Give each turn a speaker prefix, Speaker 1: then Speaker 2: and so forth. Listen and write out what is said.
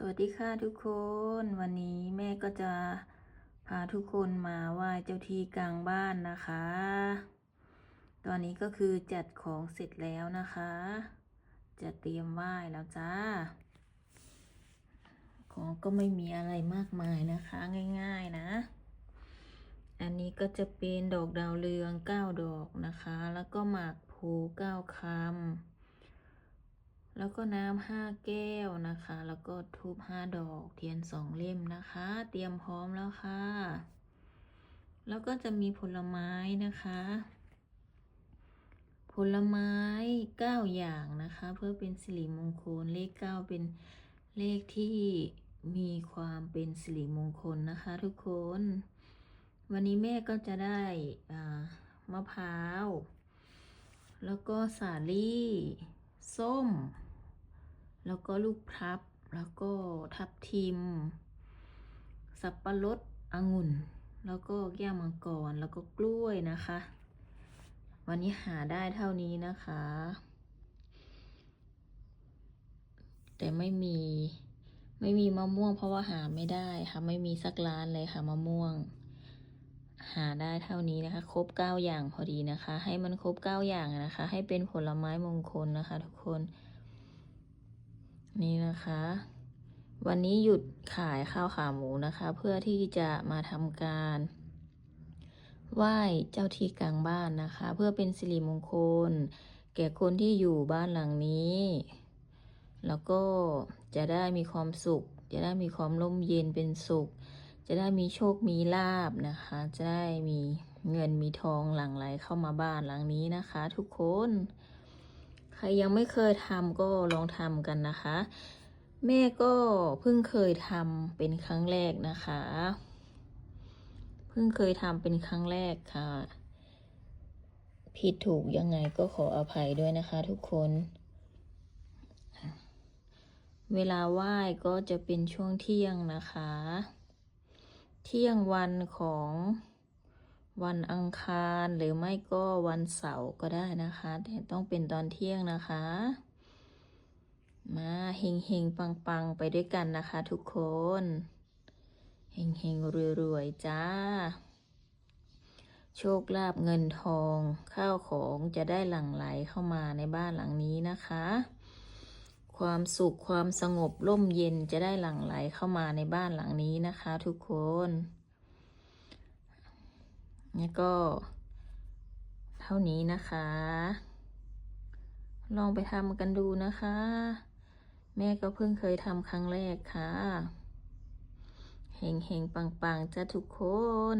Speaker 1: สวัสดีค่ะทุกคนวันนี้แม่ก็จะพาทุกคนมาไหว้เจ้าที่กลางบ้านนะคะ ตอนนี้ก็คือจัดของเสร็จแล้วนะคะ จะเตรียมไหว้แล้วจ้า ของก็ไม่มีอะไรมากมายนะคะง่ายๆนะ อันนี้ก็จะเป็นดอกดาวเรืองเก้าดอกนะคะ แล้วก็หมากพลูเก้าคำ แล้วก็น้ำห้าแก้วนะคะ แล้วก็ทูบห้าดอก เทียนสองเล่มนะคะ เตรียมพร้อมแล้วค่ะ แล้วก็จะมีผลไม้นะคะ ผลไม้เก้าอย่างนะคะ เพื่อเป็นสิริมงคล เลขเก้าเป็นเลขที่มีความเป็นสิริมงคลนะคะทุกคน วันนี้แม่ก็จะได้มะพร้าว แล้วก็สาลี่ ส้ม แล้วก็ลูกพลับ แล้วก็ทับทิม สับปะรดองุ่น แล้วก็แก้วมังกร แล้วก็กล้วยนะคะ วันนี้หาได้เท่านี้นะคะ แต่ไม่มีไม่มีมะม่วงเพราะว่าหาไม่ได้ค่ะไม่มีสักร้านเลยค่ะมะม่วง หาได้เท่านี้นะคะ ครบเก้าอย่างพอดีนะคะ ให้มันครบเก้าอย่างนะคะ ให้เป็นผลไม้มงคลนะคะ ทุกคน นี่นะคะ วันนี้หยุดขายข้าวขาหมูนะคะ เพื่อที่จะมาทำการไหว้เจ้าที่กลางบ้านนะคะ เพื่อเป็นสิริมงคล แก่คนที่อยู่บ้านหลังนี้ แล้วก็จะได้มีความสุข จะได้มีความร่มเย็นเป็นสุข จะได้มีโชคมีลาบนะคะ จะได้มีเงินมีทองหลั่งไหลเข้ามาบ้านหลังนี้นะคะ ทุกคน ใครยังไม่เคยทำก็ลองทำกันนะคะ แม่ก็เพิ่งเคยทำเป็นครั้งแรกนะคะ เพิ่งเคยทำเป็นครั้งแรกค่ะ ผิดถูกยังไงก็ขออภัยด้วยนะคะทุกคน เวลาไหว้ก็จะเป็นช่วงเที่ยงนะคะ เที่ยงวันของ วันอังคารหรือไม่ก็วันเสาร์ก็ได้นะคะ แต่ต้องเป็นตอนเที่ยงนะคะ มาเฮงเฮงปังปังไปด้วยกันนะคะทุกคนเฮงเฮงรวยรวยๆจ้า โชคลาภเงินทอง ข้าวของจะได้หลั่งไหลเข้ามาในบ้านหลังนี้นะคะ ความสุขความสงบร่มเย็นจะได้หลั่งไหลเข้ามาในบ้านหลังนี้นะคะ ทุกคน นี่ก็ เท่านี้นะคะ ลองไปทำกันดูนะคะ แม่ก็เพิ่งเคยทำครั้งแรกค่ะเฮงเฮงปังปังๆจ้าทุกคน